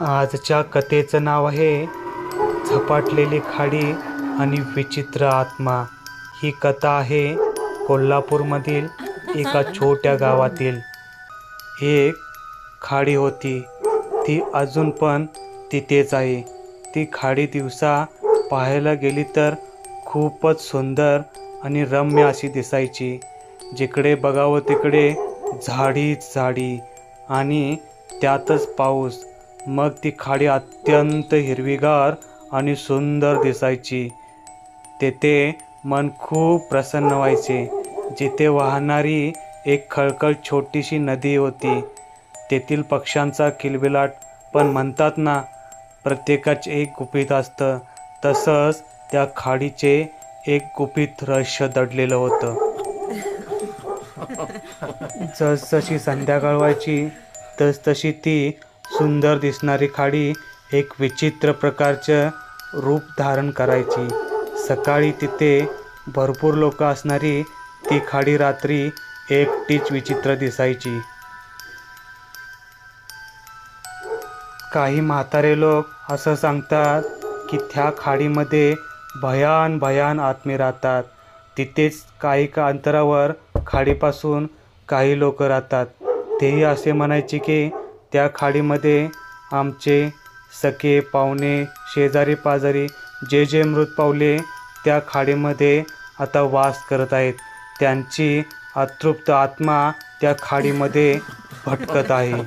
आजच्या कथेचं नाव आहे झपाटलेली खाडी आणि विचित्र आत्मा. ही कथा आहे कोल्हापूरमधील एका छोट्या गावातील. एक खाडी होती. ती अजून पण तिथेच आहे. ती खाडी दिवसा पाहायला गेली तर खूपच सुंदर आणि रम्य अशी दिसायची. जिकडे बघावं तिकडे झाडीच झाडी आणि त्यातच पाऊस. मग ती खाडी अत्यंत हिरवीगार आणि सुंदर दिसायची. तेथे मन खूप प्रसन्न व्हायचे. जिथे वाहणारी एक खळखळ छोटीशी नदी होती. तेथील पक्ष्यांचा किलबिलाट पण म्हणतात ना प्रत्येकाचे एक गुपित असतं. तसंच त्या खाडीचे एक गुपित रहस्य दडलेलं होतं. जसजशी संध्याकाळ व्हायची तसतशी ती सुंदर दिसणारी खाडी एक विचित्र प्रकारचं रूप धारण करायची. सकाळी तिथे भरपूर लोक असणारी ती खाडी रात्री एकटीच विचित्र दिसायची. काही म्हातारे लोक असं सांगतात की त्या खाडीमध्ये भयान भयान आत्मे राहतात. तिथेच काही का अंतरावर खाडीपासून काही लोक राहतात. तेही असे म्हणायचे की त्या खाडीमध्ये आमचे सखे पाहुणे शेजारी पाजारी जे जे मृत पावले त्या खाडीमध्ये आता वास करत आहेत. त्यांची अतृप्त आत्मा त्या खाडीमध्ये भटकत आहे.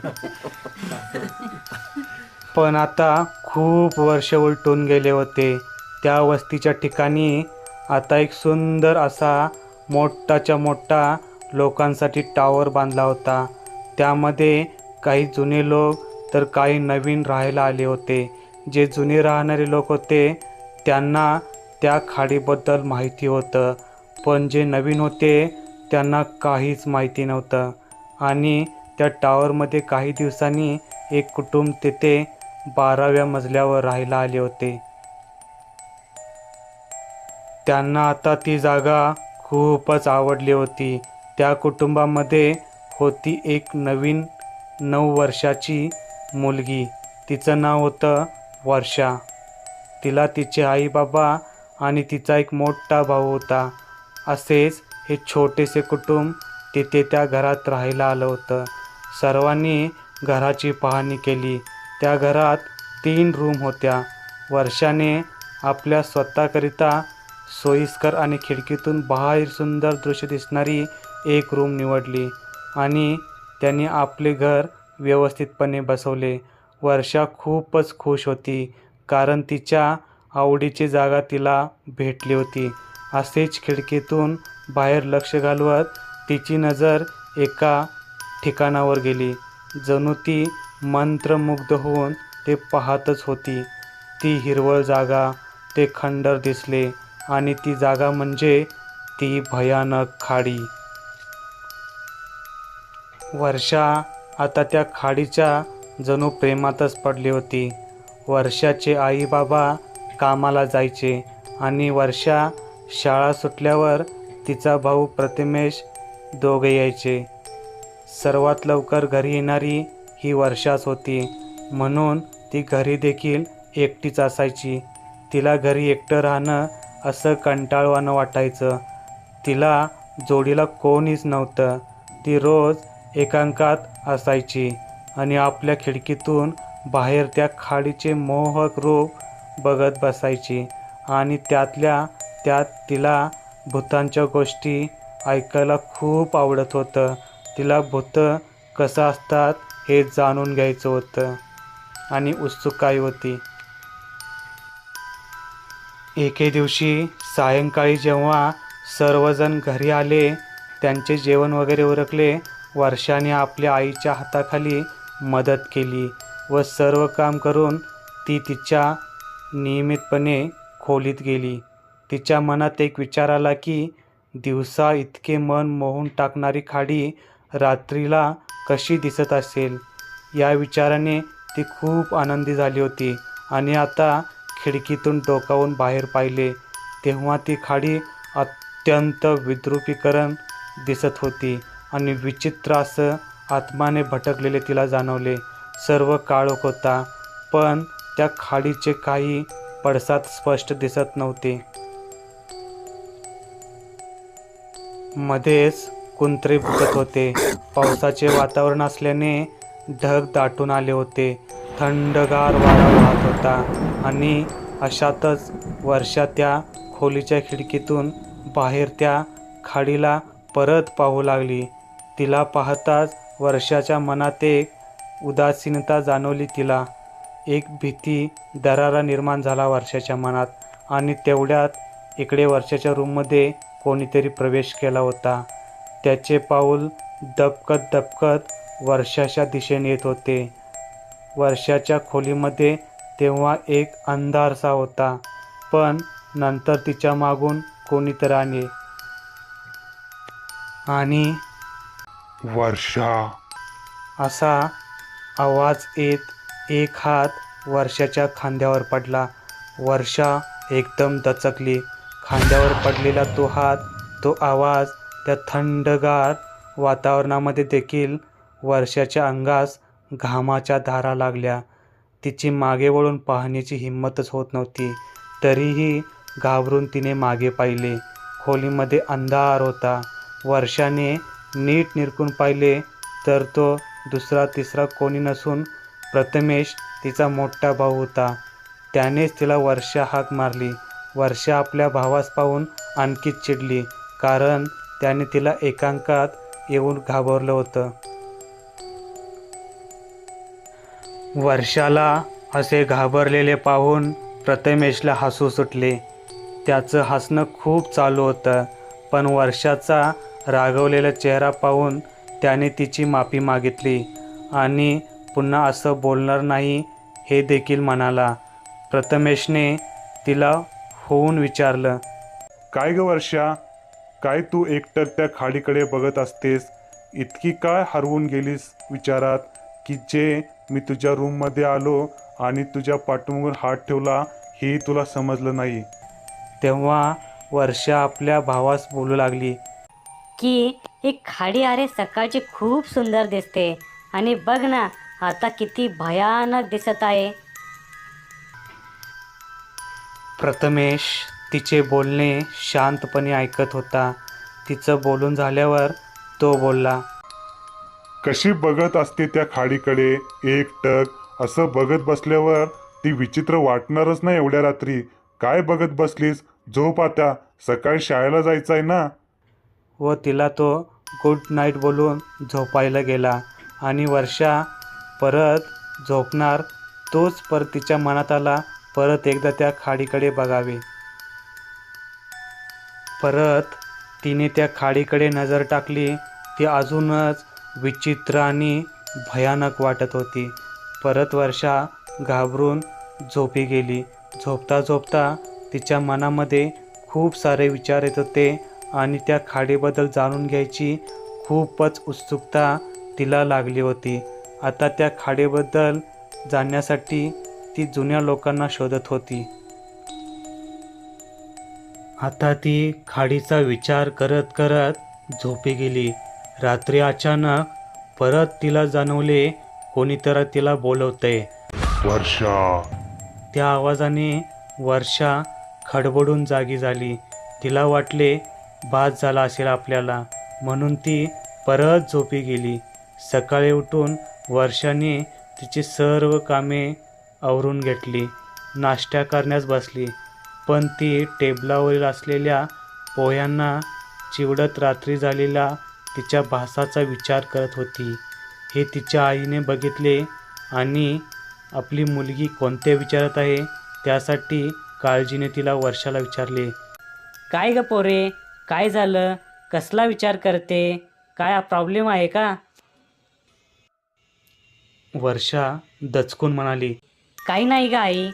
पण आता खूप वर्ष उलटून गेले होते. त्या वस्तीच्या ठिकाणी आता एक सुंदर असा मोठाच्या मोठा लोकांसाठी टावर बांधला होता. त्यामध्ये काही जुने लोक तर काही नवीन राहायला आले होते. जे जुने राहणारे लोक होते त्यांना त्या खाडीबद्दल माहिती होतं. पण जे नवीन होते त्यांना काहीच माहिती नव्हतं. आणि त्या टावरमध्ये काही दिवसांनी एक कुटुंब तेथे बाराव्या मजल्यावर राहायला आले होते. त्यांना आता ती जागा खूपच आवडली होती. त्या कुटुंबामध्ये होती एक नवीन नऊ वर्षाची मुलगी. तिचं नाव होतं वर्षा. तिला तिचे आई बाबा आणि तिचा एक मोठा भाऊ होता. असेच हे छोटेसे कुटुंब तिथे त्या घरात राहायला आलं होतं. सर्वांनी घराची पाहणी केली. त्या घरात तीन रूम होत्या. वर्षाने आपल्या स्वतःकरिता सोयीस्कर आणि खिडकीतून बाहेर सुंदर दृश्य दिसणारी एक रूम निवडली आणि त्यांनी आपले घर व्यवस्थितपणे बसवले. वर्षा खूपच खुश होती कारण तिच्या आवडीची जागा तिला भेटली होती. असेच खिडकीतून बाहेर लक्ष घालवत तिची नजर एका ठिकाणावर गेली. जणू ती मंत्रमुग्ध होऊन ते पाहतच होती. ती हिरवळ जागा ते खंडर दिसले आणि ती जागा म्हणजे ती भयानक खाडी. वर्षा आता त्या खाडीच्या जणू प्रेमातच पडली होती. वर्षाचे आईबाबा कामाला जायचे आणि वर्षा शाळा सुटल्यावर तिचा भाऊ प्रतिमेश दोघे यायचे. सर्वात लवकर घरी येणारी ही वर्षाच होती. म्हणून ती घरी देखील एकटीच असायची. तिला घरी एकटं राहणं असं कंटाळवाणं वाटायचं. तिला जोडीला कोणीच नव्हतं. ती रोज एकांकात असायची आणि आपल्या खिडकीतून बाहेर त्या खाडीचे मोहक रूप बघत बसायची आणि त्यातल्या त्यात तिला भूतांच्या गोष्टी ऐकायला खूप आवडत होतं. तिला भूतं कसं असतात हे जाणून घ्यायचं होतं आणि उत्सुकाई होती. एके दिवशी सायंकाळी जेव्हा सर्वजण घरी आले त्यांचे जेवण वगैरे उरकले वर्षाने आपल्या आईच्या हाताखाली मदत केली व सर्व काम करून ती तिच्या नियमितपणे खोलीत गेली. तिच्या मनात एक विचार आला की दिवसा इतके मन मोहून टाकणारी खाडी रात्रीला कशी दिसत असेल? या विचाराने ती खूप आनंदी झाली होती आणि आता खिडकीतून डोकावून बाहेर पाहिले. तेव्हा ती खाडी अत्यंत विद्रुपीकरण दिसत होती. आणि विचित्र असं आत्माने भटकलेले तिला जाणवले. सर्व काळोख होता पण त्या खाडीचे काही पडसाद स्पष्ट दिसत नव्हते. मध्येच कुंत्रे भुकत होते. पावसाचे वातावरण असल्याने ढग दाटून आले होते. थंडगार वारा वाहत होता आणि अशातच वर्षा त्या खोलीच्या खिडकीतून बाहेर त्या खाडीला परत पाहू लागली. तिला पाहताच वर्षाच्या मनात एक उदासीनता जाणवली तिला. एक भीती दरारा निर्माण झाला वर्षाच्या मनात आणि तेवढ्यात इकडे वर्षाच्या रूममध्ये कोणीतरी प्रवेश केला होता. त्याचे पाऊल दबकत दबकत वर्षाच्या दिशेने येत होते. वर्षाच्या खोलीमध्ये तेव्हा एक अंधारसा होता पण नंतर तिच्या मागून कोणीतरी आणि वर्षा. असा आवाज येत एक हात वर्षाच्या खांद्यावर पडला. वर्षा एकदम दचकली. खांद्यावर पडलेला तो हात तो आवाज त्या थंडगार वातावरणामध्ये देखील वर्षाच्या अंगास घामाच्या धारा लागल्या. तिची मागे वळून पाहण्याची हिंमतच होत नव्हती. तरीही घाबरून तिने मागे पाहिले. खोलीमध्ये अंधार होता. वर्षाने नीट निरखून पाहिले तर तो दुसरा तिसरा कोणी नसून प्रथमेश तिचा मोठा भाऊ होता. त्यानेच तिला वर्षा हाक मारली. वर्षा आपल्या भावास पाहून आणखीच चिडली कारण त्याने तिला एकांकात येऊन घाबरलं होतं. वर्षाला असे घाबरलेले पाहून प्रथमेशला हसू सुटले. त्याचं हसणं खूप चालू होतं पण वर्षाचा रागवलेला चेहरा पाहून त्याने तिची माफी मागितली. आणि पुन्हा असं बोलणार नाही हे देखील म्हणाला. प्रथमेशने तिला होऊन विचारलं काय ग वर्षा? काय तू एकटर त्या खाडीकडे बघत असतेस? इतकी काय हरवून गेलीस विचारात की जे मी तुझ्या रूममध्ये आलो आणि तुझ्या पाठीमागून हात ठेवला हे तुला समजलं नाही. तेव्हा वर्षा आपल्या भावास बोलू लागली. की ही खाडी अरे सकाळची खूप सुंदर दिसते. आणि बघ ना आता किती भयानक दिसत आहे. प्रथमेश तिचे बोलणे शांतपणे ऐकत होता. तिचं बोलून झाल्यावर तो बोलला कशी बघत असते त्या खाडीकडे एक टक असं बघत बसल्यावर ती विचित्र वाटणारच ना एवढ्या रात्री. काय बघत बसलीस? झोप आता. सकाळी शाळेला जायचं आहे ना. व तिला तो गुड नाईट बोलून झोपायला गेला. आणि वर्षा परत झोपणार तोच परत तिच्या मनात आला परत एकदा त्या खाडीकडे बघावे. परत तिने त्या खाडीकडे नजर टाकली ती अजूनच विचित्र आणि भयानक वाटत होती. परत वर्षा घाबरून झोपी गेली. झोपता झोपता तिच्या मनामध्ये खूप सारे विचार येत होते. आणि त्या खाडीबद्दल जाणून घ्यायची खूपच उत्सुकता तिला लागली होती. आता त्या खाडीबद्दल जाणण्यासाठी ती जुन्या लोकांना शोधत होती. आता ती खाडीचा विचार करत करत झोपी गेली. रात्री अचानक परत तिला जाणवले कोणीतरी तिला बोलवतंय वर्षा. त्या आवाजाने वर्षा खडबडून जागी झाली. तिला वाटले बाद झाला असेल आपल्याला. म्हणून ती परत झोपी गेली. सकाळी उठून वर्षाने तिची सर्व कामे आवरून घेतली. नाश्ता करण्यास बसली. पण ती टेबलावरील असलेल्या पोह्यांना चिवडत रात्री झालेला तिच्या भासाचा विचार करत होती. हे तिच्या आईने बघितले आणि आपली मुलगी कोणत्या विचारत आहे त्यासाठी काळजीने तिला वर्षाला विचारले. काय ग पोरे? काय झालं? कसला विचार करते? काय प्रॉब्लेम आहे का? वर्षा दचकून म्हणाली काही नाही ग आई.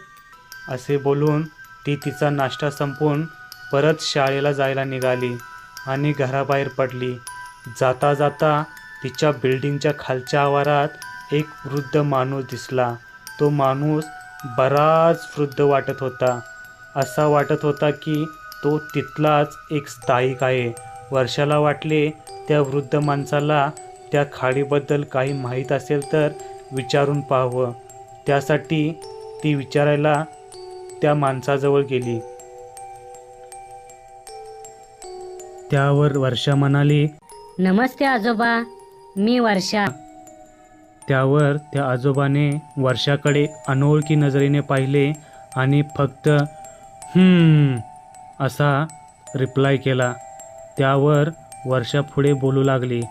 असे बोलून ती तिचा नाश्ता संपवून परत शाळेला जायला निघाली आणि घराबाहेर पडली. जाता जाता तिच्या बिल्डिंगच्या खालच्या आवारात एक वृद्ध माणूस दिसला. तो माणूस बराच वृद्ध वाटत होता. असा वाटत होता की तो तिथलाच एक स्थायिक आहे. वर्षाला वाटले त्या वृद्ध माणसाला त्या खाडीबद्दल काही माहीत असेल तर विचारून पाहावं. त्यासाठी ती विचारायला त्या माणसाजवळ गेली. त्यावर वर्षा म्हणाली नमस्ते आजोबा मी वर्षा. त्यावर त्या आजोबाने वर्षाकडे अनोळखी नजरेने पाहिले आणि फक्त हम्म असा रिप्लाय केला. त्यावर वर्षा पुढे बोलू लागली.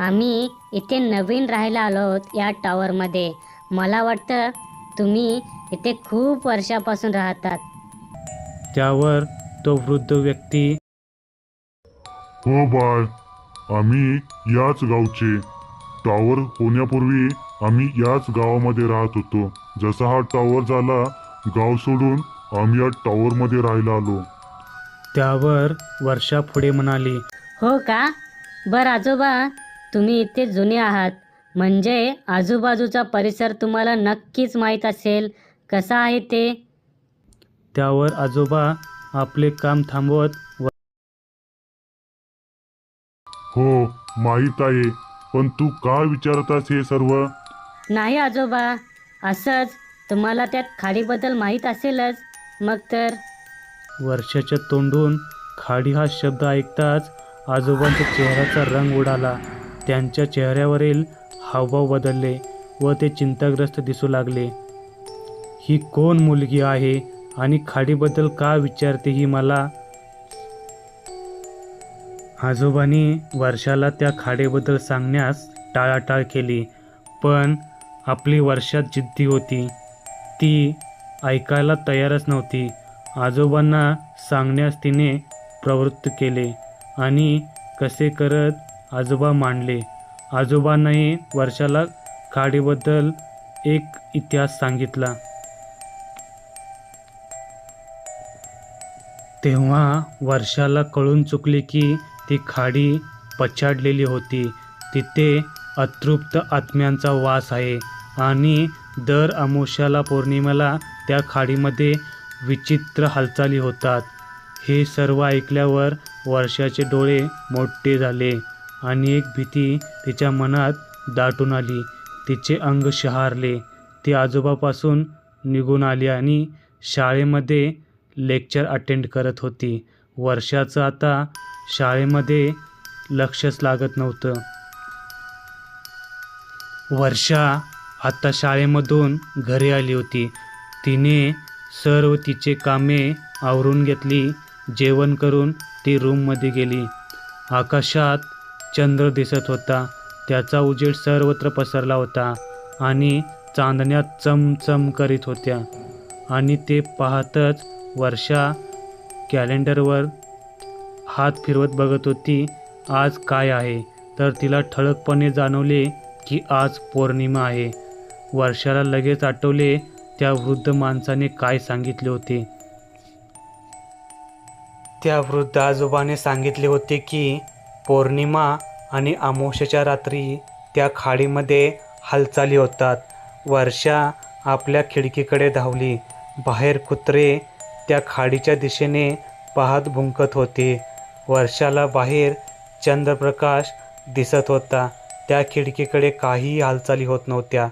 आम्ही इथे नवीन राहायला आलो आहोत या टॉवरमध्ये मला वाटतं तुम्ही इथे खूप वर्षापासून राहतात. त्यावर तो वृद्ध व्यक्ती हो बाळ आम्ही याच गावचे. टॉवर होण्यापूर्वी आम्ही याच गावामध्ये राहत होतो. जसा हा टॉवर झाला गाव सोडून आम्ही या टॉवरमध्ये राहायला आलो. त्यावर वर्षा पुढे म्हणाली हो का? बरं आजोबा तुम्ही इथे जुने आहात. म्हणजे आजूबाजूचा परिसर तुम्हाला नक्कीच माहीत असेल. कसा आहे ते? त्यावर आजोबा आपले काम थांबवत व- हो माहीत आहे. पण तू का विचारतास हे सर्व? नाही आजोबा असंच तुम्हाला त्यात खाडीबद्दल माहीत असेलच. मग तर वर्षाच्या तोंडून खाडी हा शब्द ऐकताच आजोबांच्या चेहऱ्याचा रंग उडाला. त्यांच्या चेहऱ्यावरील हावभाव बदलले व ते चिंताग्रस्त दिसू लागले. ही कोण मुलगी आहे आणि खाडीबद्दल का विचारते ही मला? आजोबांनी वर्षाला त्या खाडीबद्दल सांगण्यास टाळाटाळ केली पण आपली वर्षात जिद्दी होती. ती ऐकायला तयारच नव्हती. आजोबांना सांगण्यास तिने प्रवृत्त केले आणि कसे करत आजोबा मांडले. आजोबांनाही वर्षाला खाडीबद्दल एक इतिहास सांगितला. तेव्हा वर्षाला कळून चुकले की ती खाडी पछाडलेली होती. तिथे अतृप्त आत्म्यांचा वास आहे आणि दर अमोशाला पौर्णिमेला त्या खाडीमध्ये विचित्र हालचाली होतात. हे सर्व ऐकल्यावर वर्षाचे डोळे मोठे झाले आणि एक भीती तिच्या मनात दाटून आली. तिचे अंग शहारले. ती आजोबापासून निघून आली आणि शाळेमध्ये लेक्चर अटेंड करत होती. वर्षाचं आता शाळेमध्ये लक्षच लागत नव्हतं. वर्षा आता शाळेमधून घरी आली होती. तिने सर्व तिचे कामे आवरून घेतली जेवण करून ती रूममध्ये गेली. आकाशात चंद्र दिसत होता. त्याचा उजेड सर्वत्र पसरला होता आणि चांदण्या चमचम करीत होत्या. आणि ते पाहतच वर्षा कॅलेंडरवर हात फिरवत बघत होती आज काय आहे? तर तिला ठळकपणे जाणवले की आज पौर्णिमा आहे. वर्षाला लगेच आठवले त्या वृद्ध माणसाने काय सांगितले होते? त्या वृद्ध आजोबाने सांगितले होते की पौर्णिमा आणि अमावस्येच्या रात्री त्या खाडीमध्ये हालचाली होतात. वर्षा आपल्या खिडकीकडे धावली. बाहेर कुत्रे त्या खाडीच्या दिशेने पाहत भुंकत होते. वर्षाला बाहेर चंद्रप्रकाश दिसत होता. त्या खिडकीकडे काहीही हालचाली होत नव्हत्या.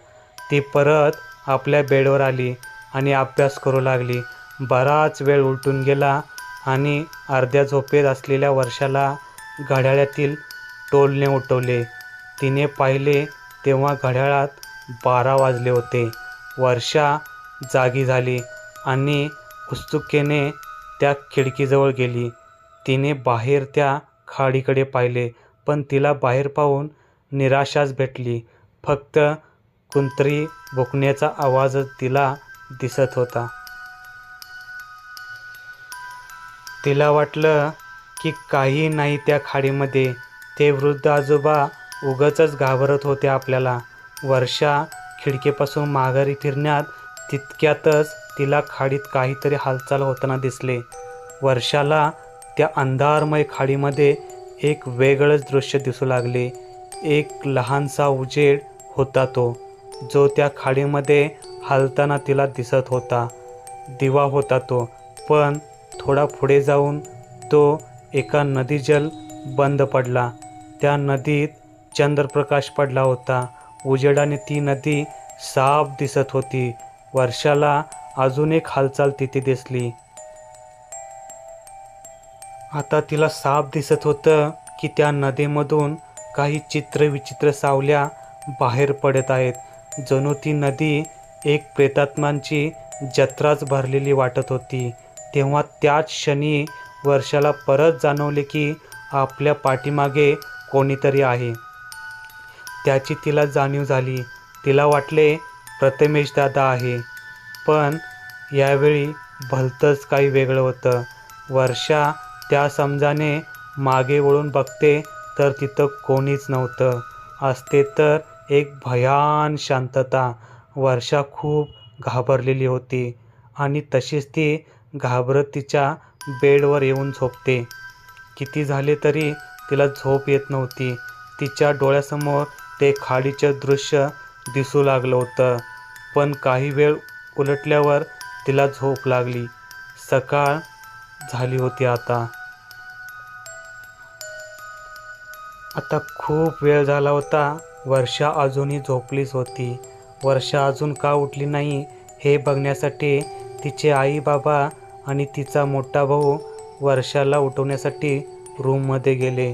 ती परत आपल्या बेडवर आली आणि अभ्यास करू लागली. बराच वेळ उलटून गेला आणि अर्ध्या झोपेत असलेल्या वर्षाला घड्याळातील टोलने उठवले. तिने पाहिले तेव्हा घड्याळात बारा वाजले होते. वर्षा जागी झाली आणि उत्सुकतेने त्या खिडकीजवळ गेली. तिने बाहेर त्या खाडीकडे पाहिले पण तिला बाहेर पाहून निराशाच भेटली. फक्त कुंतरी भुकण्याचा आवाजच तिला दिसत होता. तिला वाटलं की काही नाही त्या खाडीमध्ये. ते वृद्ध आजोबा उगाचच घाबरत होते आपल्याला. वर्षा खिडकीपासून माघारी फिरण्यात तितक्यातच तिला खाडीत काहीतरी हालचाल होताना दिसले. वर्षाला त्या अंधारमय खाडीमध्ये एक वेगळंच दृश्य दिसू लागले. एक लहानसा उजेड होता तो. जो त्या खाडीमध्ये हालताना तिला दिसत होता. दिवा होता तो पण थोडा पुढे जाऊन तो एका नदीजल बंद पडला. त्या नदीत चंद्रप्रकाश पडला होता. उजेडाने ती नदी साफ दिसत होती. वर्षाला अजून एक हालचाल तिथे दिसली. आता तिला साफ दिसत होतं की त्या नदीमधून काही चित्र विचित्र सावल्या बाहेर पडत आहेत. जणू ती नदी एक प्रेतात्मांची जत्राच भरलेली वाटत होती. तेव्हा त्याच क्षणी वर्षाला परत जाणवले की आपल्या पाठीमागे कोणीतरी आहे. त्याची तिला जाणीव झाली. तिला वाटले प्रथमेश दादा आहे. पण यावेळी भलतंच काही वेगळं होतं. वर्षा त्या समजाने मागे वळून बघते तर तिथं कोणीच नव्हतं. असते तर एक भयान शांतता वर्षा खूप घाबरलेली होती आणि तशीच ती घाबरत तिच्या बेडवर येऊन झोपते. किती झाले तरी तिला झोप येत नव्हती. तिच्या डोळ्यासमोर ते खाडीचं दृश्य दिसू लागलं होतं. पण काही वेळ उलटल्यावर तिला झोप लागली. सकाळ झाली होती आता. आता खूप वेळ झाला होता. वर्षा अजूनही झोपलीच होती. वर्षा अजून का उठली नाही हे बघण्यासाठी तिचे आई बाबा आणि तिचा मोठा भाऊ वर्षाला उठवण्यासाठी रूममध्ये गेले.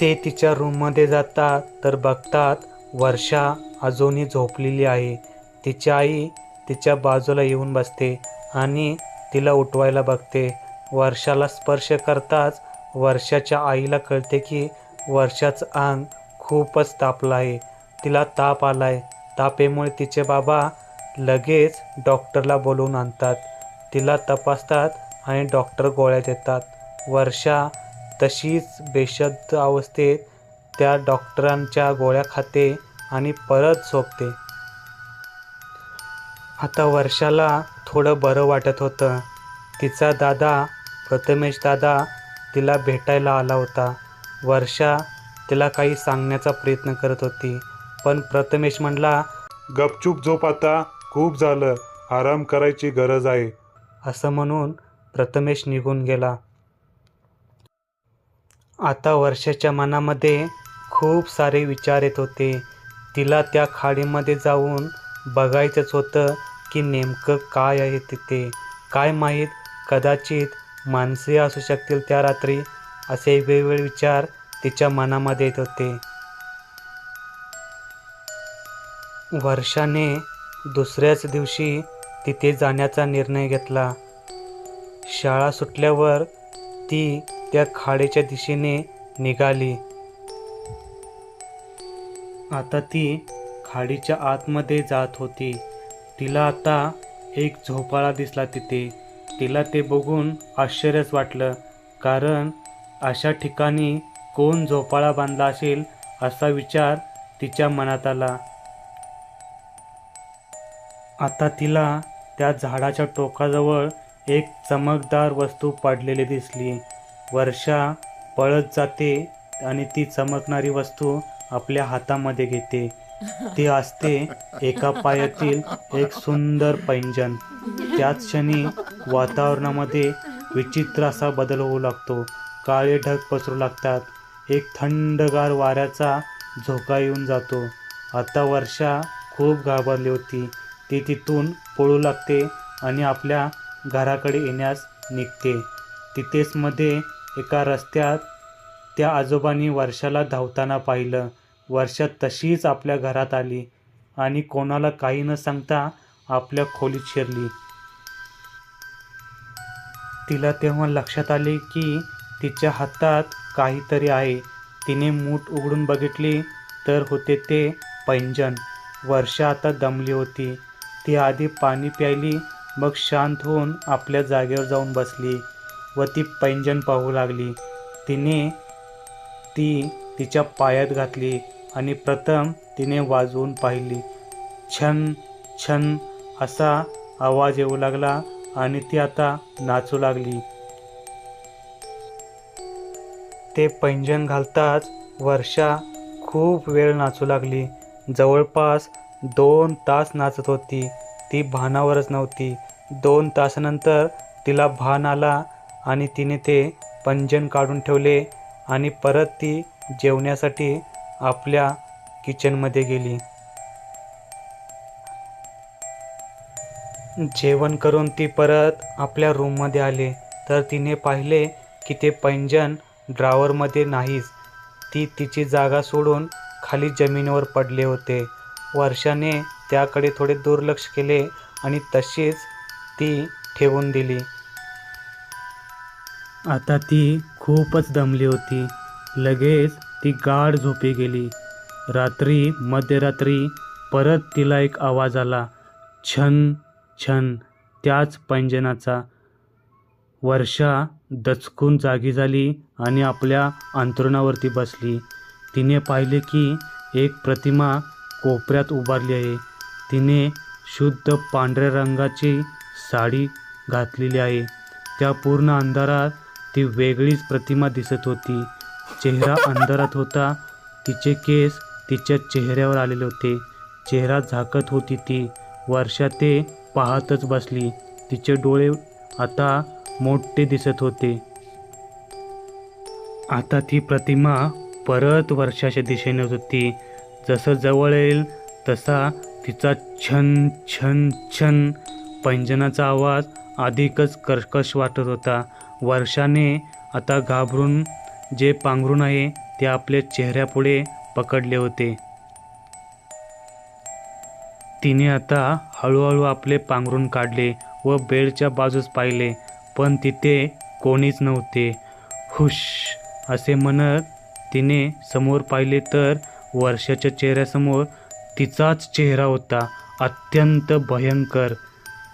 ते तिच्या रूममध्ये जातात तर बघतात वर्षा अजूनही झोपलेली आहे. तिची आई तिच्या बाजूला येऊन बसते आणि तिला उठवायला बघते. वर्षाला स्पर्श करताच वर्षाच्या आईला कळते की वर्षाचं अंग खूपच तापलं आहे. तिला ताप आलाय. तापेमुळे तिचे बाबा लगेच डॉक्टरला बोलवून आणतात. तिला तपासतात आणि डॉक्टर गोळ्या देतात. वर्षा तशीच बेशुद्ध अवस्थेत त्या डॉक्टरांच्या गोळ्या खाते आणि परत झोपते. आता वर्षाला थोडं बरं वाटत होतं. तिचा दादा प्रथमेश दादा तिला भेटायला आला होता. वर्षा तिला काही सांगण्याचा प्रयत्न करत होती. पण प्रथमेश म्हणला गपचूप झोप आता. खूप झालं. आराम करायची गरज आहे. असं म्हणून प्रथमेश निघून गेला. आता वर्षाच्या मनामध्ये खूप सारे विचार येत होते. तिला त्या खाडीमध्ये जाऊन बघायचंच होतं की नेमकं काय आहे तिथे. काय माहीत? कदाचित माणसे असू शकतील त्या रात्री असे वेगवेगळे विचार तिच्या मनामध्ये येत होते. वर्षाने दुसऱ्याच दिवशी तिथे जाण्याचा निर्णय घेतला. शाळा सुटल्यावर ती त्या खाडीच्या दिशेने निघाली. आता ती खाडीच्या आतमध्ये जात होती. तिला आता एक झोपाळा दिसला तिथे. तिला ते बघून आश्चर्यच वाटलं कारण अशा ठिकाणी कोण झोपाळा बांधला असेल असा विचार तिच्या मनात आला. आता तिला त्या झाडाच्या टोकाजवळ एक चमकदार वस्तू पडलेली दिसली. वर्षा पळत जाते आणि ती चमकणारी वस्तू आपल्या हातामध्ये घेते. ती असते एका पायातील एक सुंदर पैंजण. त्याच क्षणी वातावरणामध्ये विचित्र असा बदल होऊ लागतो. काळे ढग पसरू लागतात. एक थंडगार वाऱ्याचा झोका येऊन जातो. आता वर्षा खूप घाबरली होती. ती तिथून पळू लागते आणि आपल्या घराकडे येण्यास निघते. तिथेच मध्ये एका रस्त्यात त्या आजोबांनी वर्षाला धावताना पाहिलं. वर्षा तशीच आपल्या घरात आली आणि कोणाला काही न सांगता आपल्या खोलीत शिरली. तिला तेव्हा लक्षात आले की तिच्या हातात काहीतरी आहे. तिने मूठ उघडून बघितली तर होते ते पैंजण. वर्षा आता दमली होती. ती आधी पाणी प्यायली मग शांत होऊन आपल्या जागेवर जाऊन बसली व ती पैंजण पाहू लागली. तिने ती तिच्या पायात घातली आणि प्रथम तिने वाजवून पाहिली. छन छन असा आवाज येऊ लागला आणि ती आता नाचू लागली. ते पैंजण घालताच वर्षा खूप वेळ नाचू लागली. जवळपास दोन तास नाचत होती. ती भानावरच नव्हती. दोन तासानंतर तिला भान आला आणि तिने ते पंजन काढून ठेवले आणि परत ती जेवण्यासाठी आपल्या किचनमध्ये गेली. जेवण करून ती परत आपल्या रूममध्ये आले. तर तिने पाहिले की ते पैंजण ड्रावरमध्ये नाहीच. ती तिची जागा सोडून खाली जमिनीवर पडले होते. वर्षाने त्याकडे थोडे दुर्लक्ष केले आणि तशीच ती ठेवून दिली. आता ती खूपच दमली होती. लगेच ती गाढ झोपी गेली. रात्री मध्यरात्री परत तिला एक आवाज आला. छन छन त्याच पैंजनाचा वर्षा दचकून जागी झाली आणि आपल्या अंथरुणावरती बसली. तिने पाहिले की एक प्रतिमा कोपऱ्यात उभारली आहे. तिने शुद्ध पांढऱ्या रंगाची साडी घातलेली आहे. त्या पूर्ण अंधारात ती वेगळीच प्रतिमा दिसत होती. चेहरा अंधारात होता. तिचे केस तिच्या चेहऱ्यावर आलेले होते. चेहरा झाकत होती ती. वर्षा ते पाहतच बसली. तिचे डोळे आता मोठे दिसत होते. आता ती प्रतिमा परत वर्षाच्या दिशेने होती. जसं जवळ येईल तसा तिचा छन छन छन पैंजनाचा आवाज अधिकच कर्कश वाटत होता. वर्षाने आता घाबरून जे पांघरून आहे ते आपल्या चेहऱ्यापुढे पकडले होते. तिने आता हळूहळू आपले पांघरून काढले. व बेडच्या बाजूस पाहिले पण तिथे कोणीच नव्हते. हुश असे म्हणत तिने समोर पाहिले तर वर्षाच्या चेहऱ्यासमोर तिचाच चेहरा होता अत्यंत भयंकर.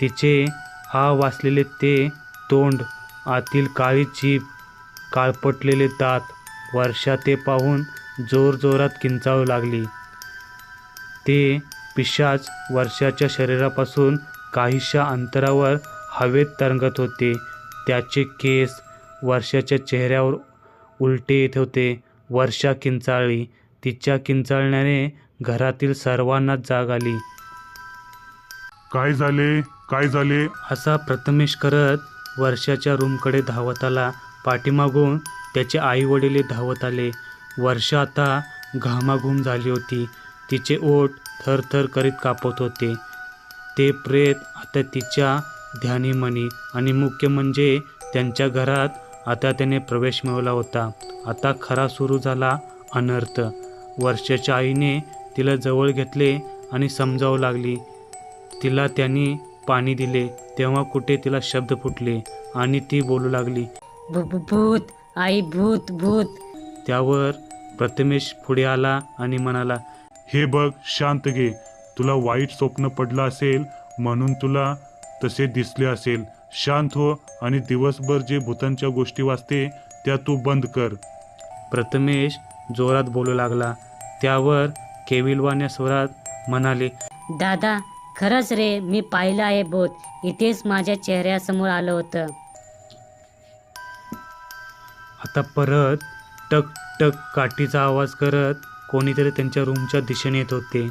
तिचे हा वाचलेले ते तोंड आतील काळी जीभ काळपटलेले दात वर्षा ते पाहून जोरजोरात किंचावू लागली. ते पिशाच वर्षाच्या शरीरापासून काहीशा अंतरावर हवेत तरंगत होते. त्याचे केस वर्षाच्या चेहऱ्यावर उलटे येत होते. वर्षा किंचाळली. तिच्या किंचाळण्याने घरातील सर्वांनाच जाग आली. काय झाले? काय झाले? असा प्रथमेश करत वर्षाच्या रूमकडे धावत आला. पाठीमागून त्याचे आई वडील धावत आले. वर्षा आता घामाघूम झाली होती. तिचे ओठ थरथर करीत कापत होते. ते प्रेत आता तिच्या ध्यानीमनी आणि मुख्य म्हणजे त्यांच्या घरात आता त्याने प्रवेश मिळवला होता. आता खरा सुरू झाला अनर्थ. वर्षाच्या आईने तिला जवळ घेतले आणि समजावू लागली. तिला त्यांनी पाणी दिले. तेव्हा कुठे तिला शब्द फुटले आणि ती बोलू लागली. भूत आई भूत भूत. त्यावर प्रथमेश पुढे आला आणि म्हणाला हे बघ शांत घे. तुला वाईट स्वप्न पडलं असेल म्हणून तुला तसे दिसले असेल. शांत हो आणि दिवसभर जे भूतांच्या गोष्टी वाचते त्या तू बंद कर. प्रथमेश जोरात बोलू लागला. त्यावर केविलवाण्या स्वरात म्हणाले दादा खरंच रे मी पाहिलं आहे भूत. इथेच माझ्या चेहऱ्यासमोर आलं होतं. आता परत टक टक काठीचा आवाज करत कोणीतरी त्यांच्या रूमच्या दिशेने येत होते.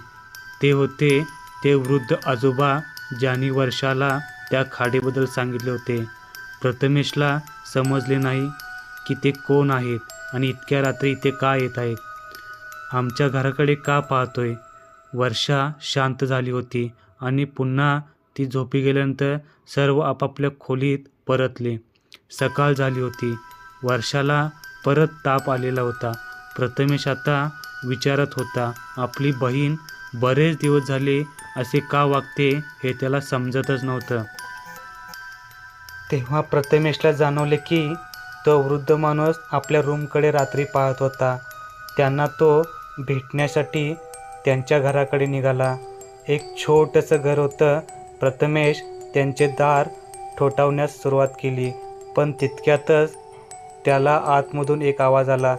ते होते. ते वृद्ध आजोबा ज्यांनी वर्षाला त्या खाडीबद्दल सांगितले होते. प्रथमेशला समजले नाही की ते कोण आहेत आणि इतक्या रात्री इथे का येत आहेत. आमच्या घराकडे का पाहतोय? वर्षा शांत झाली होती आणि पुन्हा ती झोपी गेल्यानंतर सर्व आपापल्या खोलीत परतले. सकाळ झाली होती. वर्षाला परत ताप आलेला होता. प्रथमेश आता विचारत होता आपली बहीण बरेच दिवस झाले असे का वागते हे त्याला समजतच नव्हतं. तेव्हा प्रथमेशला जाणवले की तो वृद्ध माणूस आपल्या रूमकडे रात्री पाहत होता. त्यांना तो भेटण्यासाठी त्यांच्या घराकडे निघाला. एक छोटंसं घर होतं. प्रथमेश त्यांचे दार ठोठावण्यास सुरुवात केली पण तितक्यातच त्याला आतमधून एक आवाज आला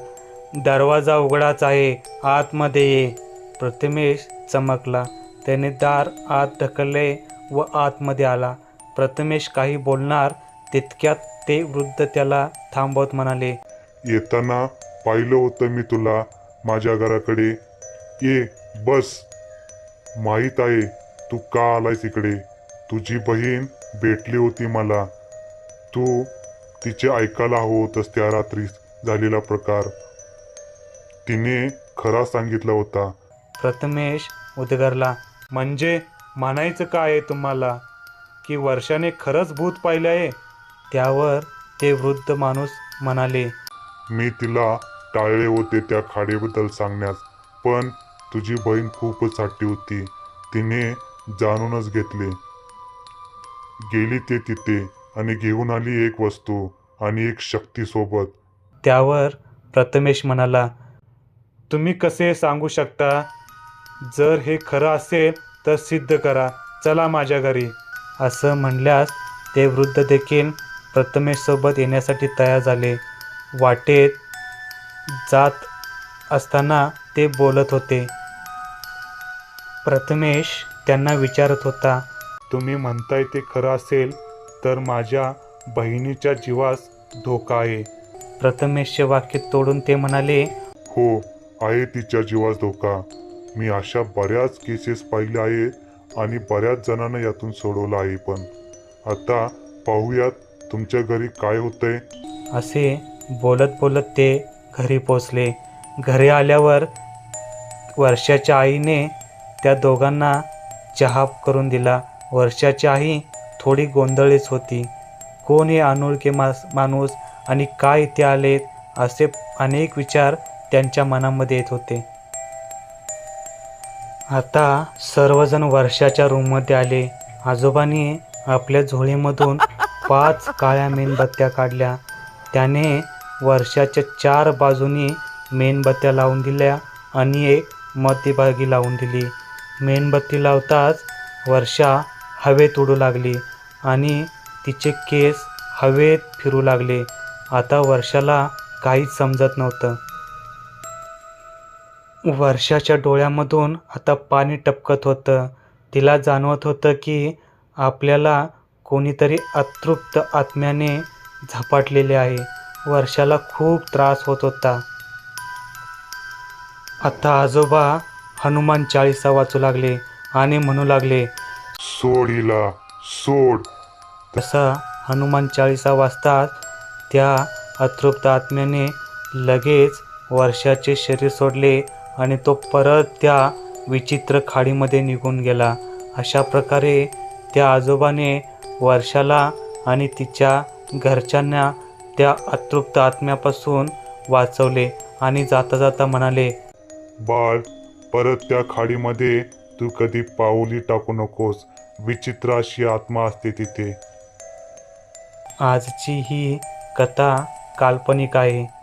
दरवाजा उघडाच आहे आतमध्ये ये. प्रथमेश चमकला. त्याने दार आत ढकलले व आतमध्ये आला. प्रथमेश काही बोलणार तितक्यात ते वृद्ध त्याला थांबवत म्हणाले येताना पाहिलं होतं मी तुला माझ्या घराकडे. ये बस. माहीत आहे तू का आलायस इकडे. तुझी बहीण भेटली होती मला. तू तिचे ऐकायला हवं होतंस त्या रात्री झालेला प्रकार. तिने खरा सांगितला होता. प्रथमेश उद्गारला म्हणजे म्हणायचं काय आहे तुम्हाला? की वर्षाने खरंच भूत पाहिले आहे? त्यावर ते वृद्ध माणूस म्हणाले मी तिला टाळले होते त्या खाडीबद्दल सांगण्यास पण तुझी बहीण खूपच हट्टी होती. तिने जाणूनच घेतले. गेली ते तिथे आणि घेऊन आली एक वस्तू आणि एक शक्ती सोबत. त्यावर प्रथमेश म्हणाला तुम्ही कसे सांगू शकता? जर हे खरं असेल तर सिद्ध करा. चला माझ्या घरी. असं म्हणल्यास ते वृद्ध देखील प्रथमेशसोबत येण्यासाठी तयार झाले. वाटेत जात असताना ते बोलत होते. प्रथमेश त्यांना विचारत होता तुम्ही म्हणताय ते खरं असेल तर माझ्या बहिणीच्या जीवास धोका आहे. प्रथमेशचे वाक्य तोडून ते म्हणाले हो आहे तिच्या जीवास धोका. मी अशा बऱ्याच केसेस पाहिल्या आहे आणि बऱ्याच जणांना यातून सोडवलं आहे पण. आता पाहूयात तुमच्या घरी काय होतंय. असे बोलत बोलत ते घरी पोचले. घरी आल्यावर वर्षाच्या आईने त्या दोघांना चहा करून दिला. वर्षाची आई थोडी गोंधळीच होती. कोण हे अनोळखी मास माणूस आणि काय इथे आलेत असे अनेक विचार त्यांच्या मनामध्ये येत होते. आता सर्वजण वर्षाच्या रूममध्ये आले. आजोबांनी आपल्या झोळीमधून पाच काळ्या मेणबत्त्या काढल्या. त्याने वर्षाच्या चार बाजूनी मेणबत्त्या लावून दिल्या आणि एक मध्यभागी लावून दिली. मेणबत्ती लावताच वर्षा हवेत उडू लागली आणि तिचे केस हवेत फिरू लागले. आता वर्षाला काहीच समजत नव्हतं. वर्षाच्या डोळ्यामधून आता पाणी टपकत होतं. तिला जाणवत होतं की आपल्याला कोणीतरी अतृप्त आत्म्याने झपाटलेले आहे. वर्षाला खूप त्रास होत होता. आता आजोबा हनुमान चाळीसा वाचू लागले आणि म्हणू लागले सोड हिला सोड. तसा हनुमान चाळीसा वाजताच त्या अतृप्त आत्म्याने लगेच वर्षाचे शरीर सोडले आणि तो परत त्या विचित्र खाडीमध्ये निघून गेला. अशा प्रकारे त्या आजोबाने वर्षाला आणि तिच्या घरच्यांना त्या अतृप्त आत्म्यापासून वाचवले आणि जाता जाता म्हणाले बाळ परत त्या खाडीमध्ये तू कधी पाऊली टाकू नकोस. विचित्र अशी आत्मा असते तिथे. आजची ही कथा काल्पनिक आहे.